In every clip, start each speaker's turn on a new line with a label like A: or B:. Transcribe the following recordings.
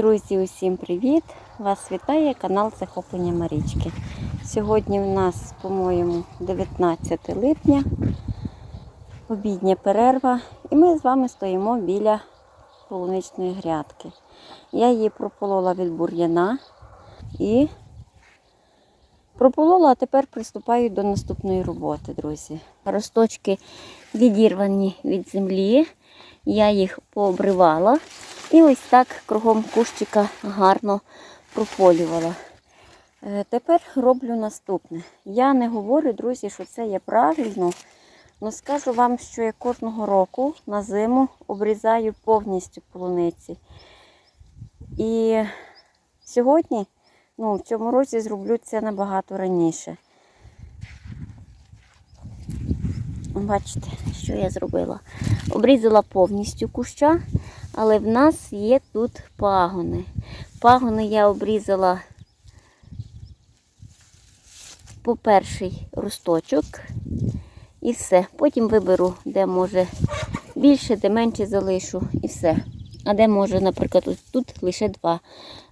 A: Друзі, усім привіт! Вас вітає канал Захоплення Марічки. Сьогодні у нас, по-моєму, 19 липня, обідня перерва, і ми з вами стоїмо біля полуничної грядки. Я її прополола від бур'яна і прополола, а тепер приступаю до наступної роботи, друзі. Росточки відірвані від землі, я їх пообривала. І ось так кругом кущика гарно прополювала. Е, Тепер роблю наступне. Я не говорю, друзі, що це є правильно, але скажу вам, що я кожного року на зиму обрізаю повністю полуниці. І сьогодні, ну, в цьому році зроблю це набагато раніше. Бачите, що я зробила? Обрізала повністю куща, але в нас є тут пагони. Пагони я обрізала по перший росточок і все. Потім виберу, де може більше, де менше залишу і все. А де може, наприклад, ось тут лише два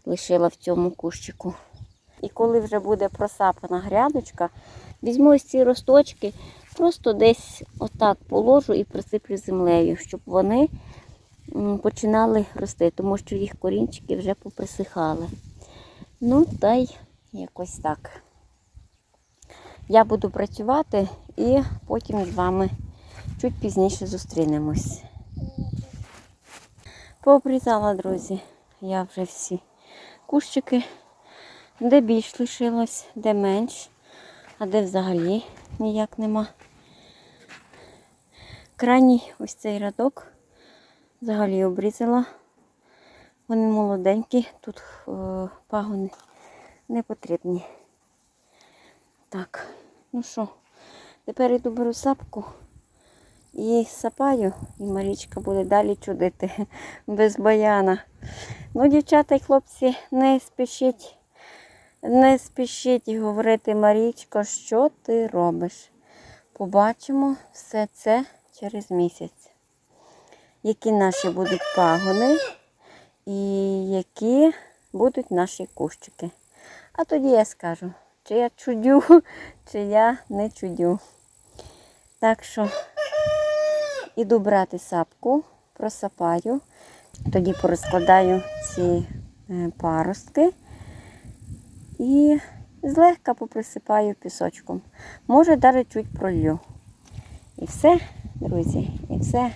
A: лишила в цьому кущику. І коли вже буде просапана грядочка, візьму ось ці росточки, просто десь отак положу і присиплю землею, щоб вони починали рости, тому що їх корінчики вже поприсихали. Ну, та й якось так. Я буду працювати і потім з вами чуть пізніше зустрінемось. Пообрізала, друзі, я вже всі кущики, де більш лишилось, де менш, а де взагалі ніяк нема. Крайній ось цей рядок взагалі обрізала. Вони молоденькі, тут е, пагони не потрібні. Так, ну що, тепер йду беру сапку і сапаю, і Марічка буде далі чудити без баяна. Ну, дівчата і хлопці, не спішіть, не спішіть говорити, Марічко, що ти робиш. Побачимо все це через місяць. Які наші будуть пагони і які будуть наші кущики. А тоді я скажу, чи я чудю, чи я не чудю. Так що іду брати сапку, просапаю, тоді порозкладаю ці е, паростки і злегка поприсипаю пісочком. Може, навіть чуть пролью. І все, друзі, і все,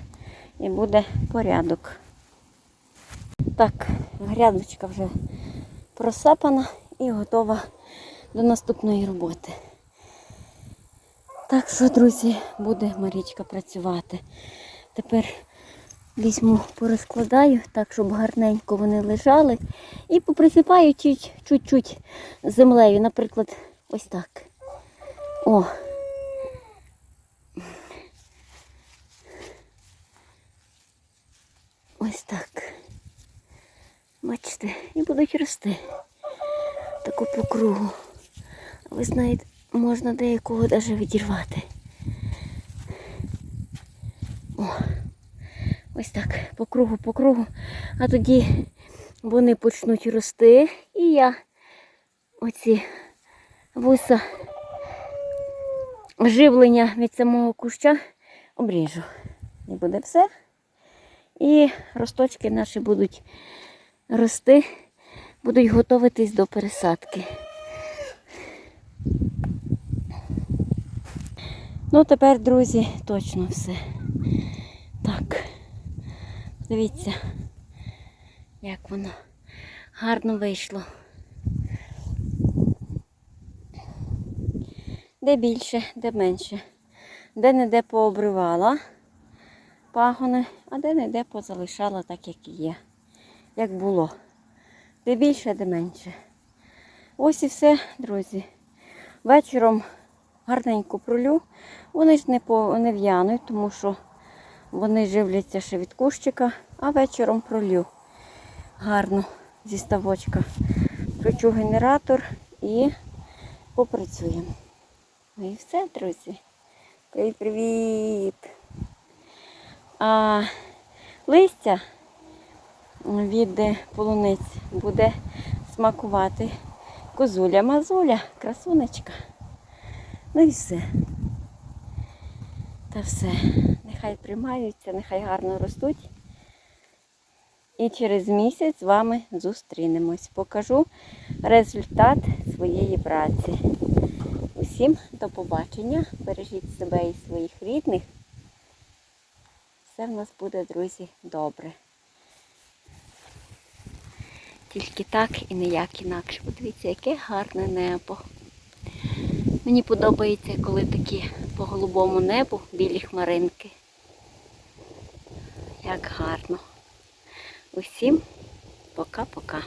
A: і буде порядок. Так, грядочка вже просапана і готова до наступної роботи. Так що, друзі, буде Марічка працювати. Тепер візьму, порозкладаю, так, щоб гарненько вони лежали. І поприсипаю чуть- чуть-чуть землею, наприклад, ось так. О. Ось так. Бачите, і будуть рости. Таку по кругу. Ви знаєте, можна деякого навіть відірвати. О, ось так, по кругу, по кругу. А тоді вони почнуть рости. І я оці вуса живлення від самого куща обріжу. І буде все. І росточки наші будуть рости, будуть готуватись до пересадки. Ну, тепер, друзі, точно все. Так, дивіться, як воно гарно вийшло. Де більше, де менше. Де не де пообривала пагони, а де не де позалишала так, як є. Як було. Де більше, де менше. Ось і все, друзі. Вечором гарненько пролю. Вони ж не, по, не в'януть, тому що вони живляться ще від кущика, а вечором пролю. Гарно зі ставочка. Включу генератор і попрацюємо. Ну і все, друзі. Привіт-привіт! А листя від полуниць буде смакувати козуля мазуля, красунечка. Ну і все. Та все. Нехай приймаються, нехай гарно ростуть. І через місяць з вами зустрінемось. Покажу результат своєї праці. Усім до побачення. Бережіть себе і своїх рідних. Все в нас буде, друзі, добре. Тільки так і ніяк інакше. Подивіться, яке гарне небо. Мені подобається, коли такі по голубому небу білі хмаринки. Як гарно. Усім пока-пока.